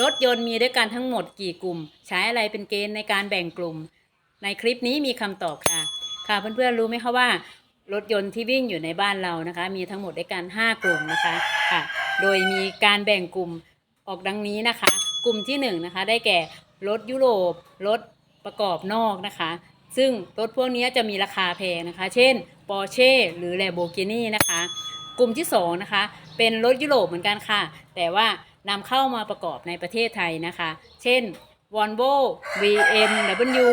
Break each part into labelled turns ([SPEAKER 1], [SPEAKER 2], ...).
[SPEAKER 1] รถยนต์มีด้วยกันทั้งหมดกี่กลุ่ม ใช้อะไรเป็นเกณฑ์ในการแบ่งกลุ่ม ในคลิปนี้มีคำตอบค่ะ ค่ะเพื่อนๆรู้ไหมคะว่ารถยนต์ที่วิ่งอยู่ในบ้านเรานะคะ มีทั้งหมดด้วยกัน 5 กลุ่มนะคะค่ะ โดยมีการแบ่งกลุ่มออกดังนี้นะคะ กลุ่มที่1นนะคะได้แก่รถยุโรปรถประกอบนอกนะคะ ซึ่งรถพวกนี้จะมีราคาแพงนะคะ เช่น Porsche หรือ Lamborghini นะคะ กลุ่มที่2นะคะเป็นรถยุโรปเหมือนกันค่ะ แต่ว่า นำเข้ามาประกอบในประเทศไทยนะคะ เช่น Volvo BMW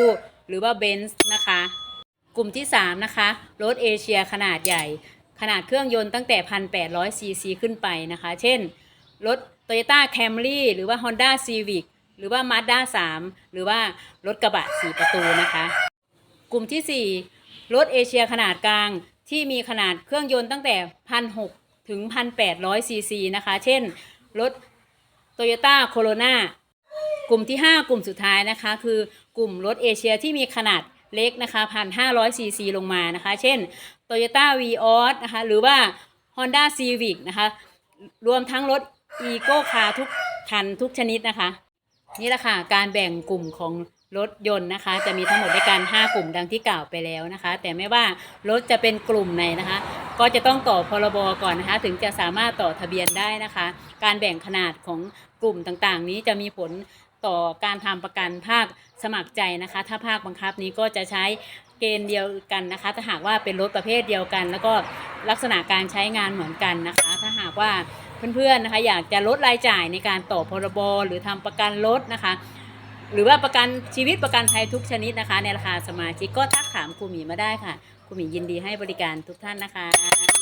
[SPEAKER 1] หรือว่า Benz นะคะ กลุ่มที่ 3 นะคะ รถเอเชียขนาดใหญ่ ขนาดเครื่องยนต์ตั้งแต่ 1,800 ซีซีขึ้นไปนะคะ เช่น รถ Toyota Camry หรือว่า Honda Civic หรือว่า Mazda 3 หรือว่ารถกระบะ 4 ประตูนะคะ กลุ่มที่ 4 รถเอเชียขนาดกลางที่มีขนาดเครื่องยนต์ตั้งแต่ 1,600 ถึง 1,800 ซีซีนะคะ เช่น รถ โตโยต้าโคโรนากลุ่มที่ 5 กลุ่มสุดท้ายนะคะ คือกลุ่มรถเอเชียที่มีขนาดเล็กนะคะ1,500ซีซีลงมานะคะ เช่น Toyota v ีออสนะคะ หรือว่า Honda Civic นะคะ รวมทั้งรถ e ีโก้คาทุกคันทุกชนิดนะคะ นี่แหละค่ะ การแบ่งกลุ่มของ รถยนต์นะคะ จะมีทั้งหมดด้วยกัน 5 กลุ่มดังที่กล่าวไปแล้วนะคะ แต่ไม่ว่ารถจะเป็นกลุ่มไหนนะคะ ก็จะต้องต่อพรบก่อนนะคะ ถึงจะสามารถต่อทะเบียนได้นะคะ การแบ่งขนาดของกลุ่มต่างๆ นี้จะมีผลต่อการทำประกันภาคสมัครใจนะคะ ถ้าภาคบังคับนี้ก็จะใช้เกณฑ์เดียวกันนะคะ ถ้าหากว่าเป็นรถประเภทเดียวกัน แล้วก็ลักษณะการใช้งานเหมือนกันนะคะ ถ้าหากว่าเพื่อนๆนะคะ อยากจะลดรายจ่ายในการต่อพรบหรือทำประกันรถนะคะ หรือว่าประกันชีวิตประกันภัยทุกชนิดนะคะ ในราคาสมาชิกก็ทักถามครูหมีมาได้ค่ะครูหมียินดีให้บริการทุกท่านนะคะ